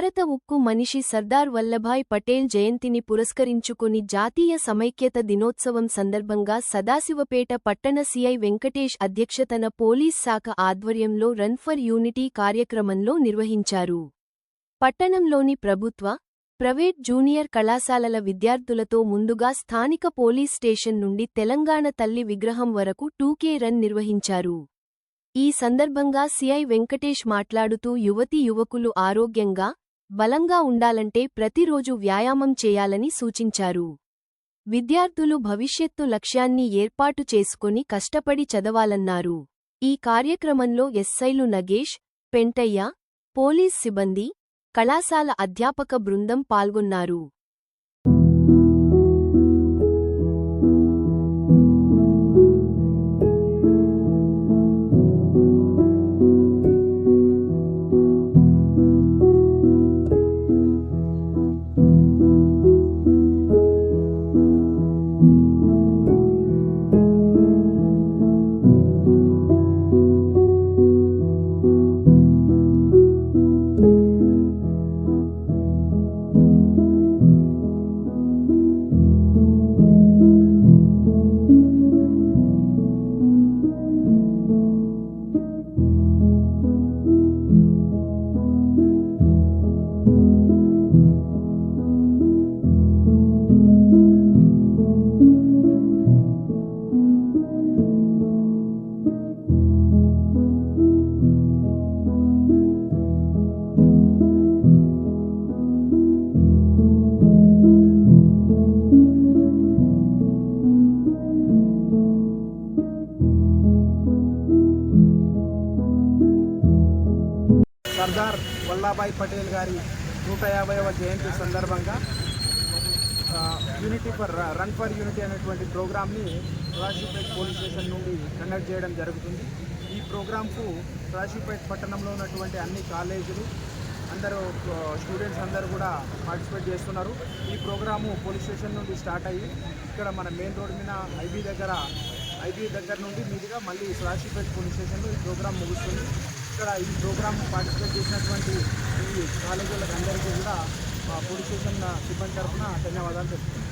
భారత ఉక్కు మనిషి సర్దార్ వల్లభాయ్ పటేల్ జయంతిని పురస్కరించుకుని జాతీయ సమైక్యత దినోత్సవం సందర్భంగా సదాశివపేట పట్టణ సిఐ వెంకటేష్ అధ్యక్షతన పోలీస్ శాఖ ఆధ్వర్యంలో రన్ ఫర్ యూనిటీ కార్యక్రమంలో నిర్వహించారు. పట్టణంలోని ప్రభుత్వ ప్రైవేట్ జూనియర్ కళాశాలల విద్యార్థులతో ముందుగా స్థానిక పోలీస్ స్టేషన్ నుండి తెలంగాణ తల్లి విగ్రహం వరకు టూకే రన్ నిర్వహించారు. ఈ సందర్భంగా సిఐ వెంకటేష్ మాట్లాడుతూ యువతి యువకులు ఆరోగ్యంగా బలంగా ఉండాలంటే ప్రతిరోజు వ్యాయామం చేయాలని సూచించారు. విద్యార్థులు భవిష్యత్తు లక్ష్యాన్ని ఏర్పాటు చేసుకుని కష్టపడి చదవాలన్నారు. ఈ కార్యక్రమంలో ఎస్ఐలు నగేష్ పెంటయ్య పోలీస్ సిబ్బంది కళాశాల అధ్యాపక బృందం పాల్గొన్నారు. సర్దార్ వల్లభాయ్ పటేల్ గారి నూట యాభైవ జయంతి సందర్భంగా unity for run for unity అనేటువంటి ప్రోగ్రామ్ని రాజీపేట్ పోలీస్ స్టేషన్ నుండి కండక్ట్ చేయడం జరుగుతుంది. ఈ ప్రోగ్రాంకు రాజీపేట్ పట్టణంలో ఉన్నటువంటి అన్ని కాలేజీలు అందరూ స్టూడెంట్స్ అందరూ కూడా పార్టిసిపేట్ చేస్తున్నారు. ఈ ప్రోగ్రాము పోలీస్ స్టేషన్ నుండి స్టార్ట్ అయ్యి ఇక్కడ మన మెయిన్ రోడ్ మీద ఐబీ దగ్గర ఐబీ దగ్గర నుండి మీదుగా మళ్ళీ రాజీపేట్ పోలీస్ స్టేషన్లో ఈ ప్రోగ్రాం ముగుస్తుంది. ఇక్కడ ఈ ప్రోగ్రామ్ పార్టిసిపేట్ చేసినటువంటి ఈ కాలేజీలకు అందరికీ కూడా మా పోలీస్ స్టేషన్ సిబ్బంది తరఫున ధన్యవాదాలు చెప్తున్నాను